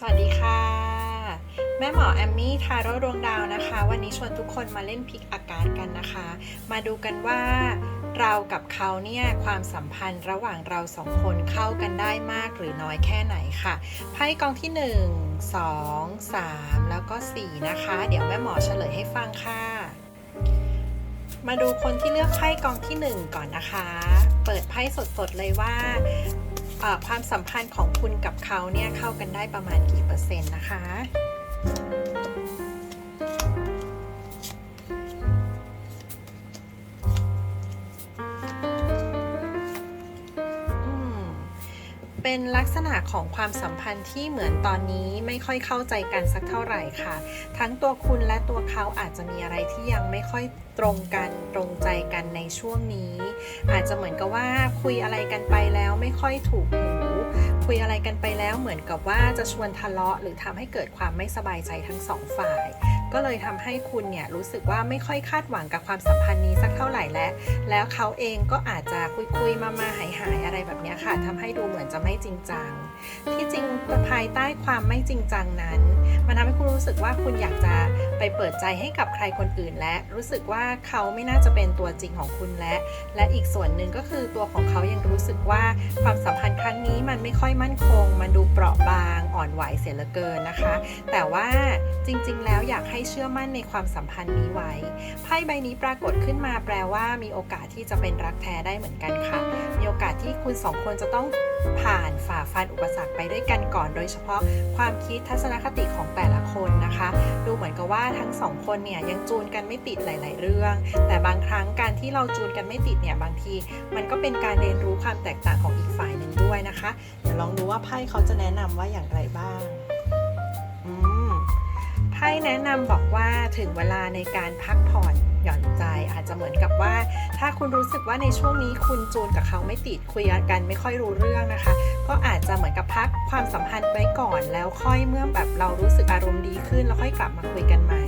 สวัสดีค่ะ แม่หมอแอมมี่ทาโร่ดวงดาวนะคะ วันนี้ชวนทุกคนมาเล่นพิกอากาศกันนะคะ มาดูกันว่าเรากับเขาเนี่ยความสัมพันธ์ระหว่างเราสองคนเข้ากันได้มากหรือน้อยแค่ไหนค่ะไพ่กองที่ 1 2 3 แล้วก็ 4 นะคะ เดี๋ยวแม่หมอเฉลยให้ฟังค่ะ มาดูคนที่เลือกไพ่กองที่ 1 ก่อนนะคะ เปิดไพ่สดๆเลยว่า ความสัมพันธ์ของคุณกับเขาเนี่ยเข้ากันได้ประมาณกี่เปอร์เซ็นต์นะคะ เป็นลักษณะของความสัมพันธ์ที่เหมือนตอนนี้ไม่ค่อยเข้าใจกันสักเท่าไหร่ค่ะ ทั้งตัวคุณและตัวเขาอาจจะมีอะไรที่ยังไม่ค่อยตรงกันตรงใจกันในช่วงนี้ อาจจะเหมือนกับว่าคุยอะไรกันไปแล้วไม่ค่อยถูกหูคุยอะไรกันไปแล้วเหมือนกับว่าจะชวนทะเลาะ หรือทำให้เกิดความไม่สบายใจทั้งสองฝ่าย ก็เลยทำให้คุณเนี่ยรู้สึกว่าไม่ค่อยคาดหวังกับความสัมพันธ์นี้สักเท่าไหร่แล้ว แล้วเขาเองก็อาจจะคุยๆ มามาหายหายๆ อะไรแบบนี้ค่ะทำให้ดูเหมือนจะไม่จริงจัง ที่จริงภายใต้ความไม่จริงจังนั้น มันทำให้คุณรู้สึกว่าคุณอยากจะไปเปิดใจให้กับใครคนอื่น และรู้สึกว่าเขาไม่น่าจะเป็นตัวจริงของคุณและ และอีกส่วนหนึ่งก็คือตัวของเขายังรู้สึกว่าความสัมพันธ์ครั้งนี้มันไม่ค่อยมั่นคง มันดูเปราะบางอ่อนไหวเสียเหลือเกินนะคะ แต่ว่าจริง ๆ แล้วอยากให้เชื่อมั่นในความสัมพันธ์นี้ไว้ไพ่ใบนี้ปรากฏขึ้นมาแปลว่ามีโอกาสที่จะเป็นรักแท้ได้เหมือนกันค่ะ มีโอกาสที่คุณสองคนจะต้องผ่านฝ่าฟันอุปสรรคไปด้วยกันก่อน โดยเฉพาะความคิดทัศนคติของแต่ละคนนะคะ ดูเหมือนกับว่าทั้งสองคนเนี่ยยังจูนกันไม่ติดหลาย ๆ เรื่อง แต่บางครั้งการที่เราจูนกันไม่ติดเนี่ยบางที มันก็เป็นการเรียนรู้ความแตกต่างของอีกฝ่ายหนึ่งด้วยนะคะเดี๋ยวลองดูว่าไพ่เขาจะแนะนำว่าอย่างไรบ้างไพ่แนะนำบอกว่าถึงเวลาในการพักผ่อน หย่อนใจ อาจจะเหมือนกับว่า ถ้าคุณรู้สึกว่าในช่วงนี้คุณจูนกับเขาไม่ติดคุยกันไม่ค่อยรู้เรื่องนะคะ ก็อาจจะเหมือนกับพักความสัมพันธ์ไว้ก่อนแล้วค่อยเมื่อแบบเรารู้สึกอารมณ์ดีขึ้นแล้วค่อยกลับมาคุยกันใหม่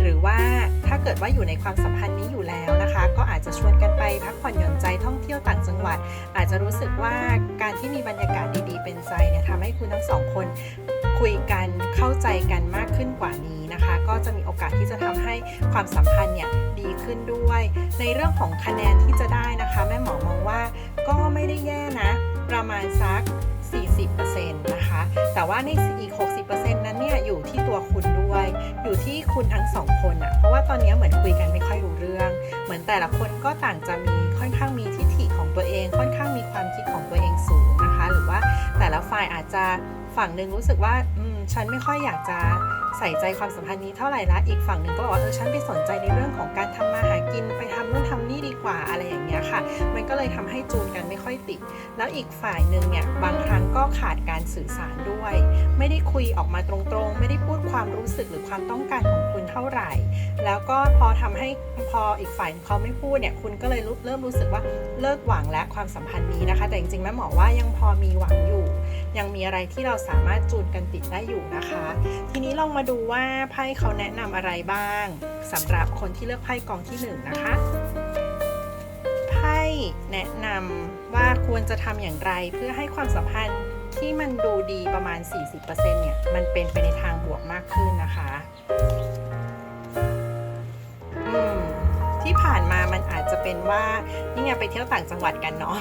หรือว่าถ้าเกิดว่าอยู่ในความสัมพันธ์นี้อยู่แล้วนะคะ ก็อาจจะชวนกันไปพักผ่อนหย่อนใจท่องเที่ยวต่างจังหวัด อาจจะรู้สึกว่าการที่มีบรรยากาศดีๆ เป็นใจเนี่ยทำให้คุณทั้งสองคนคุยกันเข้าใจกันมากขึ้นกว่า อกาสที่จะทำให้ความสัมพันธ์เนี่ยดีขึ้นด้วย ในเรื่องของคะแนนที่จะได้นะคะ แม่หมอมองว่าก็ไม่ได้แย่นะ ประมาณสัก 40%นะคะ แต่ว่าในอีก 60%นั้นเนี่ยอยู่ที่ตัวคุณด้วย อยู่ที่คุณทั้งสองคนอะเพราะว่าตอนนี้เหมือนคุยกันไม่ค่อยรู้เรื่อง เหมือนแต่ละคนก็ต่างจะมีค่อนข้างมีทิฐิของตัวเอง ค่อนข้างมีความคิดของตัวเองสูงนะคะ หรือว่าแต่ละฝ่ายอาจจะฝั่งหนึ่งรู้สึกว่าอืมฉันไม่ค่อยอยากจะ ใส่ใจความสัมพันธ์นี้เท่าไหร่ละอีกฝั่งหนึ่งก็บอกว่าเออฉันไปสนใจในเรื่องของการทำมาหากินไปทำนู่นทำนี่ดีกว่าอะไรอย่างเงี้ยค่ะ มันก็เลยทำให้จูนกันไม่ค่อยติด แล้วอีกฝ่ายหนึ่งเนี่ยบางครั้งก็ขาดการสื่อสารด้วย ไม่ได้คุยออกมาตรงๆ ไม่ได้พูดความรู้สึกหรือความต้องการของคุณเท่าไหร่ แล้วก็พอทำให้พออีกฝ่ายเขาไม่พูดเนี่ยคุณก็เลยเริ่มรู้สึกว่าเลิกหวังและความสัมพันธ์นี้นะคะ แต่จริงๆแม่หมอว่ายังพอมีหวังอยู่ ยังมีอะไรที่เราสามารถจูนกันติดได้อยู่นะคะ ทีนี้ลองมาดูว่าไพ่เขาแนะนำอะไรบ้างสำหรับคนที่เลือกไพ่กองที่หนึ่งนะคะ ไพ่แนะนำว่าควรจะทำอย่างไรเพื่อให้ความสัมพันธ์ที่มันดูดีประมาณ 40%เนี่ย มันเป็นไปในทางบวกมากขึ้นนะคะ เป็นว่านี่ไงไปเที่ยวต่างจังหวัดกันเนาะ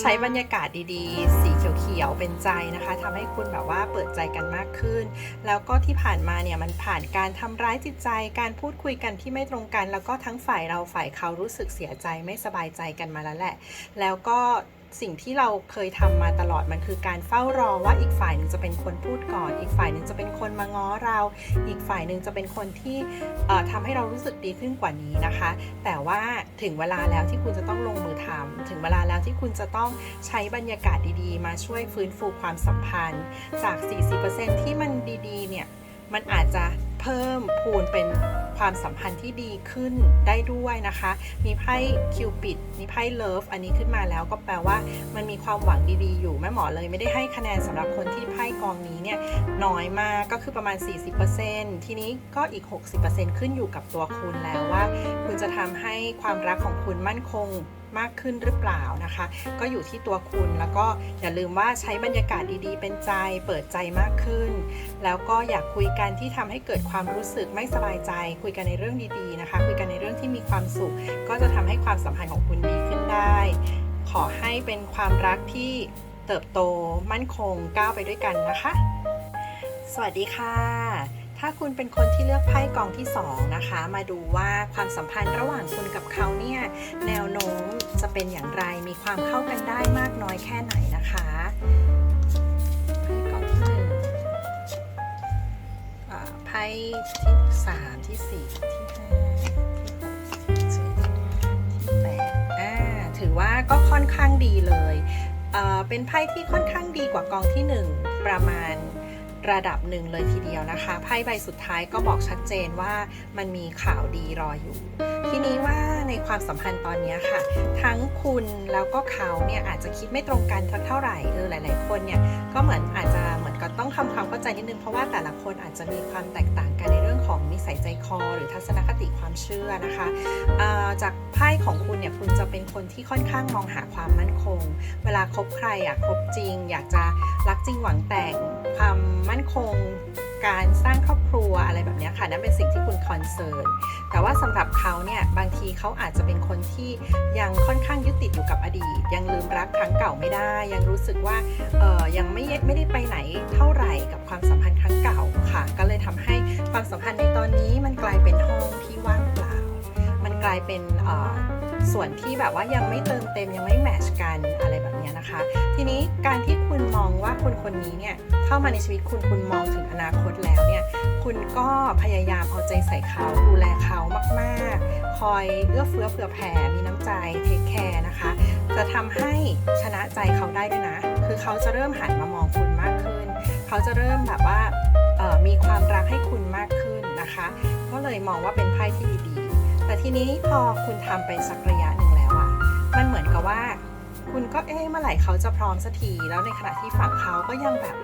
ใช้บรรยากาศดีๆ สีเขียวๆเป็นใจนะคะทำให้คุณแบบว่าเปิดใจกันมากขึ้น แล้วก็ที่ผ่านมาเนี่ยมันผ่านการทำร้ายจิตใจ การพูดคุยกันที่ไม่ตรงกัน แล้วก็ทั้งฝ่ายเราฝ่ายเขารู้สึกเสียใจไม่สบายใจกันมาแล้วแหละ แล้วก็ สิ่งที่เราเคยทำมาตลอดมันคือการเฝ้ารอว่าอีกฝ่ายหนึ่งจะเป็นคนพูดก่อน อีกฝ่ายหนึ่งจะเป็นคนมาง้อเรา อีกฝ่ายหนึ่งจะเป็นคนที่เอ่อทำให้เรารู้สึกดีขึ้นกว่านี้นะคะ แต่ว่าถึงเวลาแล้วที่คุณจะต้องลงมือทำถึงเวลาแล้วที่คุณจะต้องใช้บรรยากาศดีๆ มาช่วยฟื้นฟูความสัมพันธ์ จาก 40%ที่มันดีๆเนี่ยมันอาจจะเพิ่มพูนเป็น ความสัมพันธ์ที่ดีขึ้นได้ด้วยนะคะ มีไพ่คิวปิด มีไพ่เลิฟ อันนี้ขึ้นมาแล้วก็แปลว่ามันมีความหวังดีๆ อยู่แม่หมอเลยไม่ได้ให้คะแนนสำหรับคนที่ไพ่กองนี้เนี่ยน้อยมากก็คือประมาณ 40%ทีนี้ก็อีก 60%ขึ้นอยู่กับตัวคุณแล้วว่า คุณจะทำให้ความรักของคุณมั่นคง มากขึ้นหรือเปล่านะคะ ก็อยู่ที่ตัวคุณแล้วก็อย่าลืมว่าใช้บรรยากาศดีๆ เป็นใจเปิดใจมากขึ้น แล้วก็อยากคุยกันที่ทำให้เกิดความรู้สึกไม่สบายใจ คุยกันในเรื่องดีๆนะคะ คุยกันในเรื่องที่มีความสุข ก็จะทำให้ความสัมพันธ์ของคุณดีขึ้นได้ ขอให้เป็นความรักที่เติบโตมั่นคงก้าวไปด้วยกันนะคะ สวัสดีค่ะ ถ้าคุณเป็นคนที่เลือกไพ่กองที่ 2 นะคะ มาดูว่าความสัมพันธ์ระหว่างคุณกับเขาเนี่ยแนวโน้มจะเป็นอย่างไรมีความเข้ากันได้มากน้อยแค่ไหนนะคะไพ่กองที่หนึ่งไพ่ที่สามที่สี่ที่ห้าที่หกที่เจ็ดที่แปดอ่าถือว่าก็ค่อนข้างดีเลยเออเป็นไพ่ที่ค่อนข้างดีกว่ากองที่หนึ่งประมาณ ระดับหนึ่งเลยทีเดียวนะคะ ไพ่ใบสุดท้ายก็บอกชัดเจนว่ามันมีข่าวดีรออยู่ ทีนี้ว่าในความสัมพันธ์ตอนนี้ค่ะ ทั้งคุณแล้วก็เขาเนี่ยอาจจะคิดไม่ตรงกันสักเท่าไหร่เออหลาย ๆ คนเนี่ยก็เหมือนอาจจะเหมือนก็ต้องทำความเข้าใจนิดนึงเพราะว่าแต่ละคนอาจจะมีความแตกต่างกันในเรื่อง ของนิสัยใจคอ หรือทัศนคติความเชื่อนะคะจากไพ่ของคุณเนี่ยคุณจะเป็นคนที่ค่อนข้างมองหาความมั่นคง เวลาคบใครอยากคบจริง อยากจะรักจริงหวังแต่งความมั่นคง การสร้างครอบครัวอะไรแบบนี้ค่ะนั่นเป็นสิ่งที่คุณคอนเซิร์นแต่ว่าสำหรับเขาเนี่ยบางทีเขาอาจจะเป็นคนที่ยังค่อนข้างยึดติดอยู่กับอดีต ยังลืมรักครั้งเก่าไม่ได้ ยังรู้สึกว่าเออยังไม่ไม่ได้ไปไหนเท่าไหร่กับความสัมพันธ์ครั้งเก่าค่ะ ก็เลยทำให้ความสัมพันธ์ในตอนนี้มันกลายเป็นห้องที่ว่างเปล่า มันกลายเป็นเอ่อ ส่วนที่แบบว่ายังไม่เติมเต็มยังไม่แมชกันอะไรแบบนี้นะคะ ทีนี้การที่คุณมองว่าคนคนนี้เนี่ยเข้ามาในชีวิตคุณคุณมองถึงอนาคตแล้วเนี่ยคุณก็พยายามเอาใจใส่เขาดูแลเขามากๆ คอยเอื้อเฟื้อเผื่อแผ่มีน้ำใจเทคแคร์นะคะ จะทำให้ชนะใจเขาได้ด้วยนะ คือเขาจะเริ่มหันมามองคุณมากขึ้น เขาจะเริ่มแบบว่ามีความรักให้คุณมากขึ้นนะคะ ก็เลยมองว่าเป็นไพ่ที่ดี แต่ทีนี้พอคุณทำไปสักระยะหนึ่งแล้วอะมันเหมือนกับว่า คุณก็เอ๊ะเมื่อไหร่เขาจะพร้อมสักที แล้วในขณะที่ฝั่งเขาก็ยังแบบ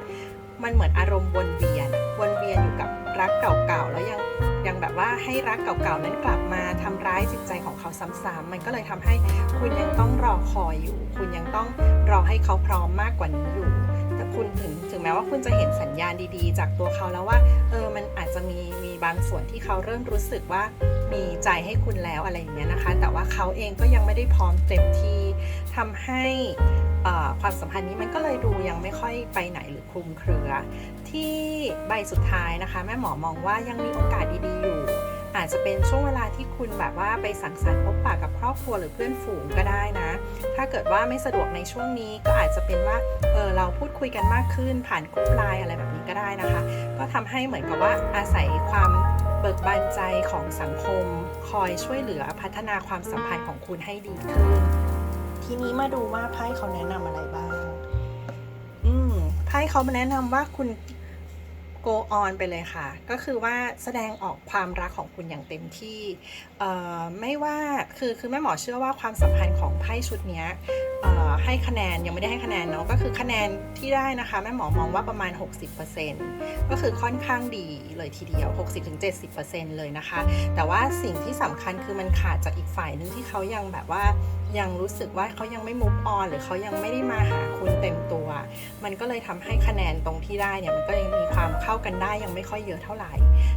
มันเหมือนอารมณ์วนเวียน วนเวียนอยู่กับรักเก่าๆ แล้วยังยังแบบว่าให้รักเก่าๆ นั้นกลับมาทำร้ายจิตใจของเขาซ้ำๆมันก็เลยทำให้คุณยังต้องรอคอยอยู่ คุณยังต้องรอให้เขาพร้อมมากกว่านี้อยู่ คุณถึงถึงแม้ว่าคุณจะเห็นสัญญาณดีๆ จากตัวเขาแล้วว่า เออมันอาจจะมีมีบางส่วนที่เขาเริ่มรู้สึกว่ามีใจให้คุณแล้วอะไรอย่างเงี้ยนะคะ แต่ว่าเขาเองก็ยังไม่ได้พร้อมเต็มที่ทำให้อ่อความสัมพันธ์นี้มันก็เลยดูยังไม่ค่อยไปไหนหรือคลุมเครือ ที่ใบสุดท้ายนะคะ แม่หมอมองว่ายังมีโอกาสดีๆอยู่ อาจจะเป็นช่วงเวลาที่คุณแบบว่าไปสังสรรค์พบปะกับครอบครัวหรือเพื่อนฝูงก็ได้นะ ถ้าเกิดว่าไม่สะดวกในช่วงนี้ก็อาจจะเป็นว่าเออเราพูดคุยกันมากขึ้น ผ่านกลุ่มไลน์อะไรแบบนี้ก็ได้นะคะ ก็ทำให้เหมือนกับว่าอาศัยความเบิกบานใจของสังคม คอยช่วยเหลือพัฒนาความสัมพันธ์ของคุณให้ดีขึ้น ทีนี้มาดูว่าไพ่เขาแนะนำอะไรบ้าง อืมไพ่เขามาแนะนำว่าคุณ go on ไปเลยค่ะ ก็คือว่าแสดงออกความรักของคุณอย่างเต็มที่ไม่ว่าคือคือแม่หมอเชื่อว่าความสัมพันธ์ของไพ่ชุดนี้ให้คะแนนยังไม่ได้ให้คะแนนเนาะก็คือคะแนนที่ได้นะคะแม่หมอมองว่าประมาณ 60%ก็คือค่อนข้างดีเลยทีเดียว 60-70%เลยนะคะ แต่ว่าสิ่งที่สำคัญคือมันขาดจากอีกฝ่ายหนึงที่เขายังแบบว่ายังรู้สึกว่าเขายังไม่ move on หรือเขายังไม่ได้มาหาคุณเต็มตัว มันก็เลยทำให้คะแนนตรงที่ได้เนี่ยมันก็ยังมีความเข้ากันได้ยังไม่ค่อยเยอะเท่าไหร่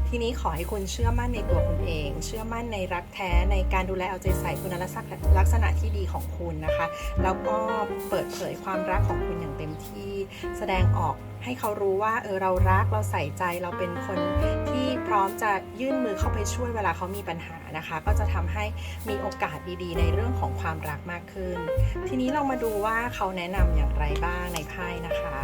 ทีนี้ขอให้คุณเชื่อมั่นในตัวคุณเอง เชื่อมั่นในรักแท้ในการดูแลเอาใจใส่คุณลักษณะที่ดีของคุณนะคะ แล้วก็เปิดเผยความรักของคุณอย่างเต็มที่ แสดงออกให้เขารู้ว่าเออเรารักเราใส่ใจเราเป็นคนที่พร้อมจะยื่นมือเข้าไปช่วยเวลาเขามีปัญหานะคะ ก็จะทำให้มีโอกาสดีๆ ในเรื่องของความรักมากขึ้น ทีนี้เรามาดูว่าเขาแนะนำอย่างไรบ้างในไพ่นะคะ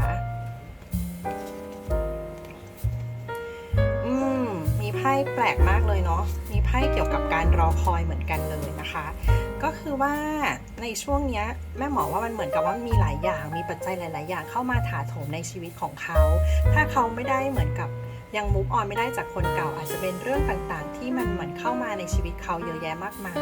อืมมีไพ่แปลกมากเลยเนาะ มีไพ่เกี่ยวกับการรอคอยเหมือนกันเลยนะคะ ก็คือว่าในช่วงเนี้ยแม่หมอว่ามันเหมือนกับว่ามีหลายอย่าง มีปัจจัยหลาย ๆ อย่างเข้ามาถาโถมในชีวิตของเขา ถ้าเขาไม่ได้เหมือนกับ ยังมุกออนไม่ได้จากคนเก่า อาจจะเป็นเรื่องต่างๆ ที่มันเหมือนเข้ามาในชีวิตเขาเยอะแยะมากมาย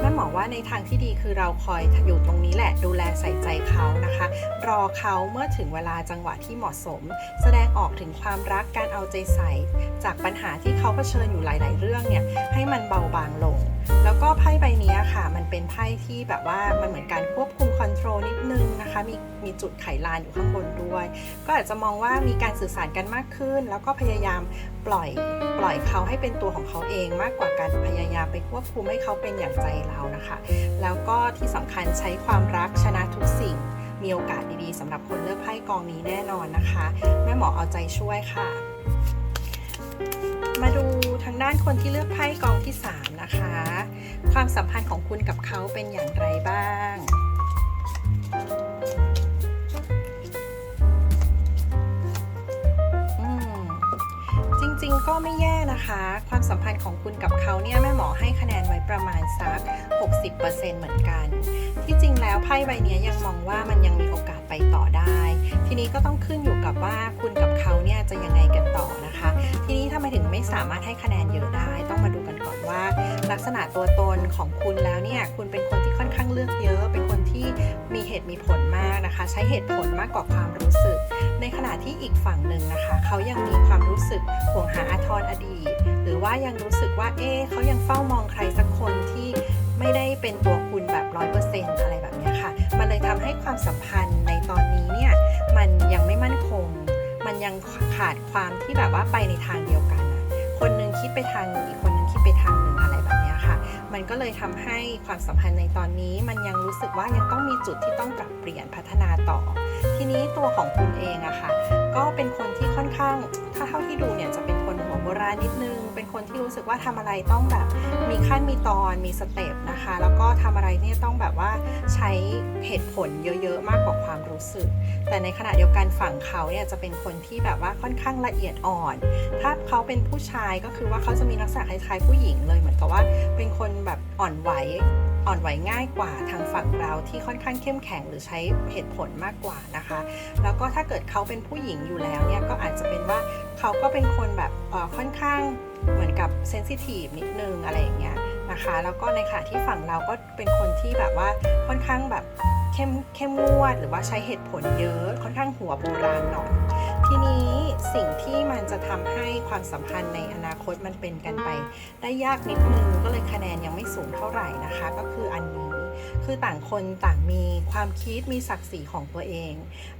แม่หมอว่าในทางที่ดีคือเราคอยอยู่ตรงนี้แหละ ดูแลใส่ใจเขานะคะ รอเขาเมื่อถึงเวลาจังหวะที่เหมาะสม แสดงออกถึงความรักการเอาใจใส่ จากปัญหาที่เขาเผชิญอยู่หลาย ๆ เรื่องเนี่ยให้มันเบาบางลง แล้วก็ไพ่ใบนี้ค่ะ มันเป็นไพ่ที่แบบว่ามันเหมือนการควบคุมคอนโทรลนิดนึงนะคะมีมีจุดไขลานอยู่ข้างบนด้วย ก็อาจจะมองว่ามีการสื่อสารกันมากขึ้น แล้วก็พยายามปล่อยปล่อยเขาให้เป็นตัวของเขาเองมากกว่าการพยายามไปควบคุมให้เขาเป็นอย่างใจเรานะคะ แล้วก็ที่สำคัญใช้ความรักชนะทุกสิ่ง มีโอกาสดีๆสำหรับคนเลือกไพ่กองนี้แน่นอนนะคะ แม่หมอเอาใจช่วยค่ะ มาดู ทางด้านคนที่เลือกไพ่กองที่ 3 นะคะ ความสัมพันธ์ของคุณกับเขาเป็นอย่างไรบ้าง จริงๆ ก็ไม่แย่นะคะ ความสัมพันธ์ของคุณกับเขาเนี่ยแม่หมอให้คะแนนไว้ประมาณสัก 60%เหมือนกัน ที่จริงแล้วไพ่ใบนี้ยังมองว่ามันยังมีโอกาสไปต่อได้ ทีนี้ก็ต้องขึ้นอยู่กับว่าคุณกับเขาเนี่ยจะยังไงกันต่อนะคะ ทีนี้ มถึงไม่สามารถให้คะแนนเยอะได้ ต้องมาดูกันก่อนว่า ลักษณะตัวตนของคุณแล้วเนี่ยคุณเป็นคนที่ค่อนข้างเลือกเยอะ เป็นคนที่มีเหตุมีผลมากนะคะ ใช้เหตุผลมากกว่าความรู้สึก ในขณะที่อีกฝั่งหนึ่งนะคะ เขายังมีความรู้สึกห่วงหาอาทรอดีต หรือว่ายังรู้สึกว่าเอ๊เขายังเฝ้ามองใครสักคนที่ไม่ได้เป็นตัวคุณแบบร้อยเปอร์เซ็นต์อะไรแบบนี้ค่ะ มันเลยทำให้ความสัมพันธ์ในตอนนี้เนี่ยมันยังไม่มั่นคง มันยังขาดความที่แบบว่าไปในทางเดียวกันนะคนหนึงคิดไปทางหนึ่งอีกคนหนึงคิดไปทางหนึ่งอะไรแบบนี้ค่ะ มันก็เลยทำให้ความสัมพันธ์ในตอนนี้ มันยังรู้สึกว่ายังต้องมีจุดที่ต้องปรับเปลี่ยนพัฒนาต่อ ทีนี้ตัวของคุณเองอะค่ะ ก็เป็นคนที่ค่อนข้างถ้าเท่าที่ดูเนี่ยจะ โบราณนิดนึง เป็นคนที่รู้สึกว่าทำอะไรต้องแบบมีขั้นมีตอนมีสเต็ปนะคะ แล้วก็ทำอะไรเนี่ยต้องแบบว่าใช้เหตุผลเยอะๆมากกว่าความรู้สึก แต่ในขณะเดียวกันฝั่งเขาเนี่ยจะเป็นคนที่แบบว่าค่อนข้างละเอียดอ่อน ถ้าเขาเป็นผู้ชายก็คือว่าเขาจะมีลักษณะคล้ายๆผู้หญิงเลยเหมือนกับว่าเป็นคนแบบอ่อนไหว อ่อนไหวง่ายกว่าทางฝั่งเราที่ค่อนข้างเข้มแข็งหรือใช้เหตุผลมากกว่านะคะ แล้วก็ถ้าเกิดเขาเป็นผู้หญิงอยู่แล้วเนี่ยก็อาจจะเป็นว่าเขาก็เป็นคนแบบค่อนข้างเหมือนกับเซนซิทีฟนิดนึงอะไรอย่างเงี้ยนะคะแล้วก็ในขณะที่ฝั่งเราก็เป็นคนที่แบบว่าค่อนข้างแบบเข้มเข้มงวด หรือว่าใช้เหตุผลเยอะค่อนข้างหัวโบราณหน่อย ทีนี้สิ่งที่มันจะทำให้ความสัมพันธ์ในอนาคตมันเป็นกันไป ได้ยากนิดนึงก็เลยคะแนนยังไม่สูงเท่าไหร่นะคะ ก็คืออันนี้คือต่างคนต่างมีความคิดมีศักดิ์ศรีของตัวเอง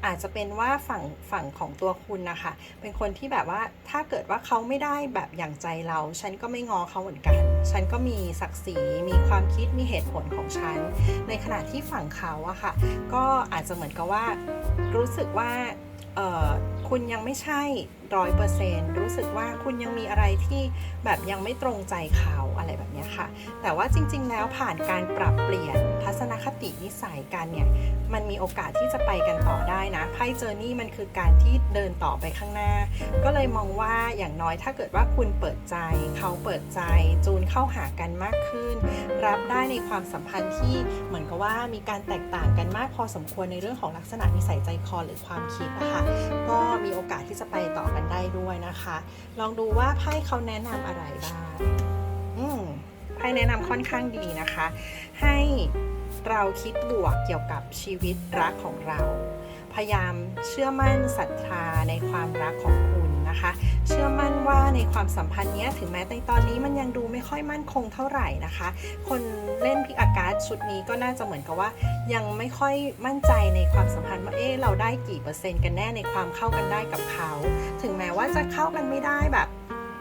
อาจจะเป็นว่าฝั่งฝั่งของตัวคุณนะคะ เป็นคนที่แบบว่าถ้าเกิดว่าเขาไม่ได้แบบอย่างใจเรา ฉันก็ไม่งอเขาเหมือนกัน ฉันก็มีศักดิ์ศรีมีความคิดมีเหตุผลของฉัน ในขณะที่ฝั่งเขาอะค่ะ ก็อาจจะเหมือนกับว่ารู้สึกว่าเออ คุณยังไม่ใช่ร้อยเปอร์เซนรู้สึกว่าคุณยังมีอะไรที่แบบยังไม่ตรงใจเขาอะไรแบบนี้ค่ะ แต่ว่าจริง ๆ แล้วผ่านการปรับเปลี่ยนทัศนคตินิสัยกันเนี่ย มันมีโอกาสที่จะไปกันต่อได้นะไพ่เจอร์นี่มันคือการที่เดินต่อไปข้างหน้า ก็เลยมองว่าอย่างน้อยถ้าเกิดว่าคุณเปิดใจ เขาเปิดใจ จูนเข้าหากันมากขึ้น รับได้ในความสัมพันธ์ที่เหมือนกับว่ามีการแตกต่างกันมากพอสมควรในเรื่องของลักษณะนิสัยใจคอหรือความคิดนะคะก็มีโอกาสที่จะไปต่อกันได้ด้วยนะคะ ลองดูว่าไพ่เขาแนะนำอะไรบ้างอืมไพ่แนะนำค่อนข้างดีนะคะ ให้เราคิดบวกเกี่ยวกับชีวิตรักของเรา พยายามเชื่อมั่นศรัทธาในความรักของคุณ นะคะ เชื่อมั่นว่าในความสัมพันธ์นี้ถึงแม้ในตอนนี้มันยังดูไม่ค่อยมั่นคงเท่าไหร่นะคะ คนเล่นพิกอากาศชุดนี้ก็น่าจะเหมือนกับว่า ยังไม่ค่อยมั่นใจในความสัมพันธ์ว่าเอ๊ะเราได้กี่เปอร์เซ็นต์กันแน่ในความเข้ากันได้กับเขา ถึงแม้ว่าจะเข้ากันไม่ได้แบบ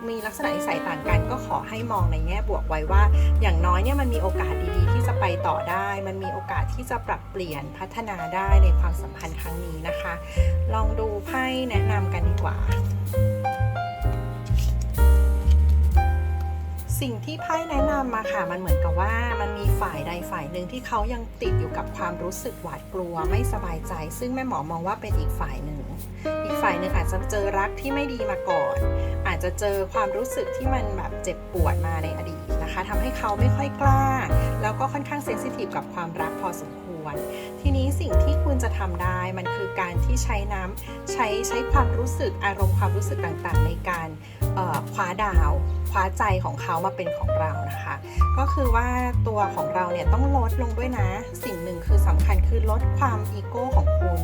มีลักษณะนิสัยต่างกันก็ขอให้มองในแง่บวกไว้ว่า อย่างน้อยเนี่ยมันมีโอกาสดีๆ ที่จะไปต่อได้ มันมีโอกาสที่จะปรับเปลี่ยนพัฒนาได้ในความสัมพันธ์ครั้งนี้นะคะ ลองดูไพ่แนะนำกันดีกว่า สิ่งที่ไพ่แนะนำมาค่ะ มันเหมือนกับว่ามันมีฝ่ายใดฝ่ายหนึ่งที่เขายังติดอยู่กับความรู้สึกหวาดกลัวไม่สบายใจ ซึ่งแม่หมอมองว่าเป็นอีกฝ่ายหนึ่ง อีกฝ่ายหนึ่งอาจจะเจอรักที่ไม่ดีมาก่อน อาจจะเจอความรู้สึกที่มันแบบเจ็บปวดมาในอดีตนะคะทำให้เขาไม่ค่อยกล้า แล้วก็ค่อนข้างเซนซิทีฟกับความรักพอสมควร วน ทีนี้สิ่งที่คุณจะทำได้มันคือการที่ใช้น้ำใช้ใช้ความรู้สึกอารมณ์ความรู้สึกต่างๆ ในการคว้าดาวคว้าใจของเขามาเป็นของเรานะคะ ก็คือว่าตัวของเราเนี่ยต้องลดลงด้วยนะ สิ่งหนึ่งคือสำคัญคือลดความอีโก้ของคุณ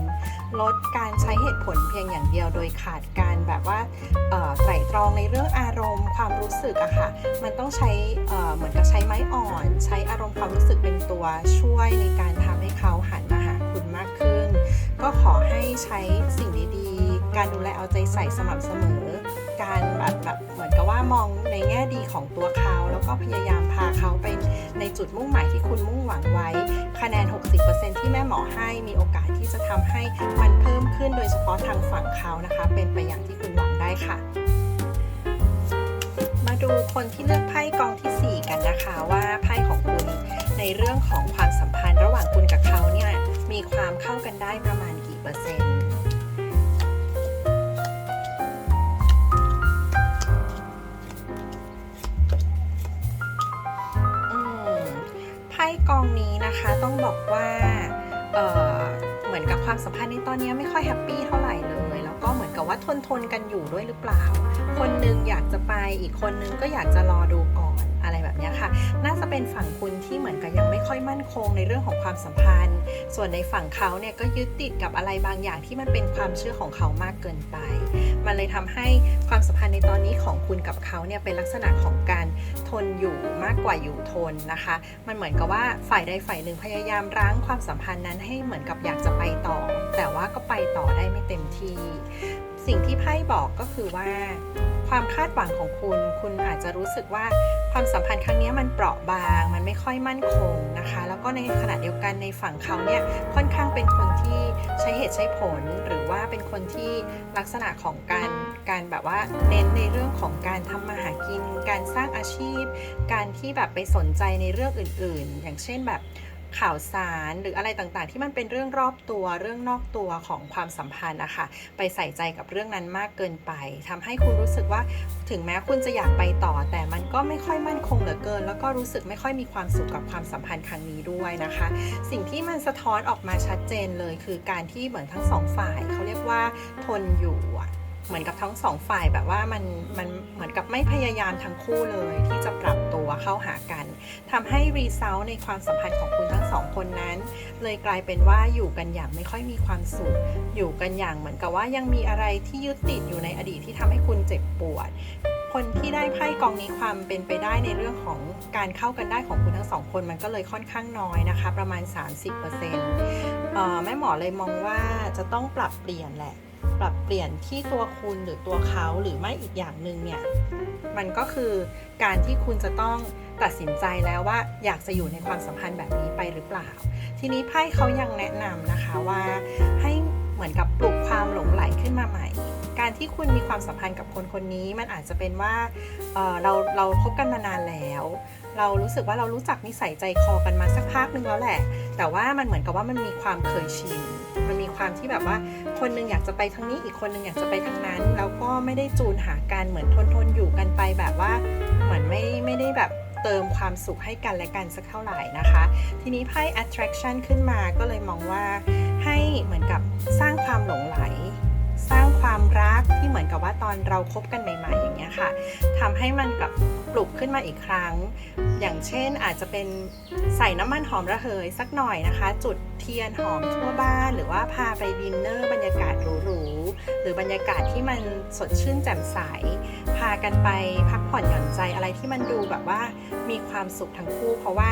ลด การใช้เหตุผลเพียงอย่างเดียวโดยขาดการแบบว่าไตร่ตรองในเรื่องอารมณ์ความรู้สึกอะค่ะ มันต้องใช้เอ่อเหมือนกับใช้ไม้อ่อน ใช้อารมณ์ความรู้สึกเป็นตัวช่วยในการทำให้เขาหันมาหาคุณมากขึ้น ก็ขอให้ใช้สิ่งดีๆ การดูแลเอาใจใส่สม่ำเสมอ การแบบแบบเหมือนกับว่ามองในแง่ดีของตัวเขา แล้วก็พยายามพาเขาไปในจุดมุ่งหมายที่คุณมุ่งหวังไว้ คะแนน 60%ที่แม่หมอให้มีโอกาสที่จะทำให้มันเพิ่มขึ้นโดยเฉพาะทางฝั่งเขานะคะ เป็นไปอย่างที่คุณหวังได้ค่ะ มาดูคนที่เลือกไพ่กองทีสี่ 4 กันนะคะว่าไพ่ของคุณในเรื่องของความสัมพันธ์ระหว่างคุณกับเขาเนี่ยมีความเข้ากันได้ประมาณกี่เปอร์เซ็นต์ กองนี้นะคะต้องบอกว่าเเหมือนกับความสัมพันธ์ในตอนนี้ไม่ค่อยแฮปปี้เท่าไหร่เลย แล้วก็เหมือนกับว่าทนทนกันอยู่ด้วยหรือเปล่า คนหนึงอยากจะไปอีกคนนึงก็อยากจะรอดูก่อน นี้ค่ะ น่าจะเป็นฝั่งคุณที่เหมือนกับยังไม่ค่อยมั่นคงในเรื่องของความสัมพันธ์ ส่วนในฝั่งเขาเนี่ยก็ยึดติดกับอะไรบางอย่างที่มันเป็นความเชื่อของเขามากเกินไป มันเลยทำให้ความสัมพันธ์ในตอนนี้ของคุณกับเขาเนี่ยเป็นลักษณะของการทนอยู่มากกว่าอยู่ทนนะคะ มันเหมือนกับว่าฝ่ายใดฝ่ายหนึ่งพยายามรั้งความสัมพันธ์นั้นให้เหมือนกับอยากจะไปต่อ แต่ว่าก็ไปต่อได้ไม่เต็มที่ สิ่งที่ไพ่บอกก็คือว่า ความคาดหวังของคุณ คุณอาจจะรู้สึกว่าความสัมพันธ์ครั้งนี้มันเปราะบาง มันไม่ค่อยมั่นคงนะคะ แล้วก็ในขณะเดียวกันในฝั่งเขาเนี่ยค่อนข้างเป็นคนที่ใช้เหตุใช้ผล หรือว่าเป็นคนที่ลักษณะของการการแบบว่าเน้นในเรื่องของการทำมาหากิน การสร้างอาชีพ การที่แบบไปสนใจในเรื่องอื่น ๆ อย่างเช่นแบบ ข่าวสารหรืออะไรต่างๆ ที่มันเป็นเรื่องรอบตัวเรื่องนอกตัวของความสัมพันธ์นะคะไปใส่ใจกับเรื่องนั้นมากเกินไปทำให้คุณรู้สึกว่าถึงแม้คุณจะอยากไปต่อ แต่มันก็ไม่ค่อยมั่นคงเหลือเกิน แล้วก็รู้สึกไม่ค่อยมีความสุขกับความสัมพันธ์ครั้งนี้ด้วยนะคะ สิ่งที่มันสะท้อนออกมาชัดเจนเลย คือการที่เหมือนทั้งสองฝ่ายเขาเรียกว่าทนอยู่อะ เหมือนกับทั้งสองฝ่ายแบบว่ามันมันเหมือนกับไม่พยายามทั้งคู่เลยที่จะปรับตัวเข้าหากันทำให้รีเซลในความสัมพันธ์ของคุณทั้งสองคนนั้น เลยกลายเป็นว่าอยู่กันอย่างไม่ค่อยมีความสุข อยู่กันอย่างเหมือนกับว่ายังมีอะไรที่ยึดติดอยู่ในอดีตที่ทำให้คุณเจ็บปวดคนที่ได้ไพ่กองนี้ความเป็นไปได้ในเรื่องของการเข้ากันได้ของคุณทั้งสองคนมันก็เลยค่อนข้างน้อยนะคะ ประมาณ 30%เอ่อแม่หมอเลยมองว่าจะต้องปรับเปลี่ยนแหละ ปรับเปลี่ยนที่ตัวคุณหรือตัวเขาหรือไม่อีกอย่างหนึ่งเนี่ยมันก็คือการที่คุณจะต้องตัดสินใจแล้วว่าอยากจะอยู่ในความสัมพันธ์แบบนี้ไปหรือเปล่า ทีนี้ไพ่เขายังแนะนำนะคะว่าให้เหมือนกับปลุกความหลงไหลขึ้นมาใหม่ การที่คุณมีความสัมพันธ์กับคนคนนี้ มันอาจจะเป็นว่าเเราเราคบกันมานานแล้ว เรารู้สึกว่าเรารู้จักนิสัยใจคอกันมาสักพักหนึ่งแล้วแหละ แต่ว่ามันเหมือนกับว่ามันมีความเคยชิน มันมีความที่แบบว่า คนหนึงอยากจะไปทางนี้อีกคนหนึงอยากจะไปทางนั้น แล้วก็ไม่ได้จูนหากันเหมือนทนทนๆอยู่กันไปแบบว่าเหมือนไม่ไม่ได้แบบเติมความสุขให้กันและกันสักเท่าไหร่นะคะ ทีนี้ไพ่ attraction ขึ้นมาก็เลยมองว่าให้เหมือนกับสร้างความหลงไหล สร้าง ความรักที่เหมือนกับว่าตอนเราคบกันใหม่ ๆ อย่างเงี้ยค่ะทำให้มันกับปลุกขึ้นมาอีกครั้ง อย่างเช่นอาจจะเป็นใส่น้ำมันหอมระเหยสักหน่อยนะคะ จุดเทียนหอมทั่วบ้าน หรือว่าพาไปดินเนอร์บรรยากาศหรูๆหรือบรรยากาศที่มันสดชื่นแจ่มใส พากันไปพักผ่อนหย่อนใจอะไรที่มันดูแบบว่ามีความสุขทั้งคู่ เพราะว่า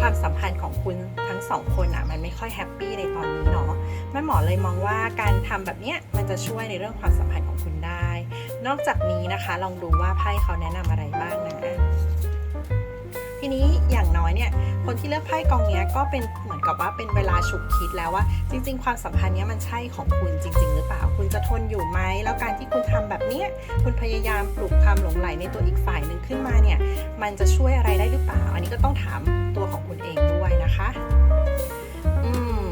ความสัมพันธ์ของคุณทั้งสองคนอะมันไม่ค่อยแฮปปี้ในตอนนี้เนาะแม่หมอเลยมองว่าการทำแบบเนี้ยมันจะช่วยในเรื่องความสัมพันธ์ของคุณได้ นอกจากนี้นะคะลองดูว่าไพ่เขาแนะนำอะไรบ้างนะทีนี้อย่างน้อยเนี่ยคนที่เลือกไพ่กองนี้ก็เป็นเหมือนกับว่าเป็นเวลาฉุกคิดแล้วว่า จริง ๆ ความสัมพันธ์เนี้ยมันใช่ของคุณจริง ๆ หรือเปล่า คุณจะทนอยู่ไหมแล้วการที่คุณทำแบบเนี้ยคุณพยายามปลุกความหลงไหลในตัวอีกฝ่ายหนึ่งขึ้นมาเนี่ยมันจะช่วยอะไรได้หรือเปล่า อันนี้ก็ต้องถามตัวของคุณเองด้วยนะคะ อืม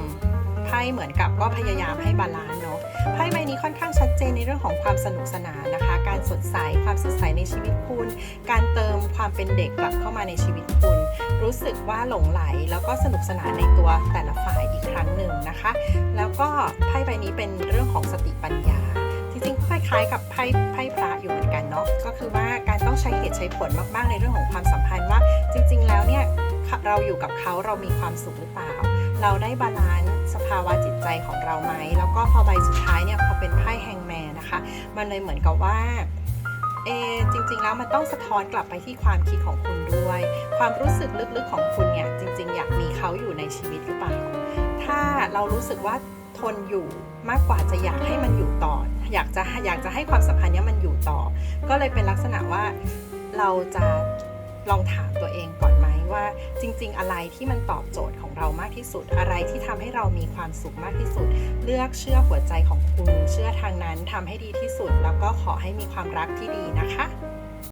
ไพ่เหมือนกับก็พยายามให้บาลานซ์เนา ไพ่ใบนี้ค่อนข้างชัดเจนในเรื่องของความสนุกสนานนะคะ การสดใสความสดใสในชีวิตคุณ การเติมความเป็นเด็กกลับเข้ามาในชีวิตคุณ รู้สึกว่าหลงไหลแล้วก็สนุกสนานในตัวแต่ละฝ่ายอีกครั้งหนึ่งนะคะ แล้วก็ไพ่ใบนี้เป็นเรื่องของสติปัญญาจริงๆก็คล้ายๆกับไพ่ไพ่พระอยู่เหมือนกันเนาะก็คือว่าการต้องใช้เหตุใช้ผลมากๆในเรื่องของความสัมพันธ์ว่า จริง ๆ แล้วเนี่ยเราอยู่กับเขาเรามีความสุขหรือเปล่า เราได้บาลาน สภาวะจิตใจของเราไหม แล้วก็พอใบสุดท้ายเนี่ยพอเป็นไพ่แฮงแมนนะคะ มันเลยเหมือนกับว่าเอจริงๆแล้วมันต้องสะท้อนกลับไปที่ความคิดของคุณด้วย ความรู้สึกลึกๆของคุณเนี่ยจริง ๆ อยากมีเขาอยู่ในชีวิตหรือเปล่า ถ้าเรารู้สึกว่าทนอยู่มากกว่าจะอยากให้มันอยู่ต่อ อยากจะอยากจะให้ความสัมพันธ์เนี้ยมันอยู่ต่อ ก็เลยเป็นลักษณะว่าเราจะ ลองถามตัวเองก่อนไหมว่า จริง ๆ อะไรที่มันตอบโจทย์ของเรามากที่สุด อะไรที่ทำให้เรามีความสุขมากที่สุด เลือกเชื่อหัวใจของคุณ เชื่อทางนั้นทำให้ดีที่สุด แล้วก็ขอให้มีความรักที่ดีนะคะ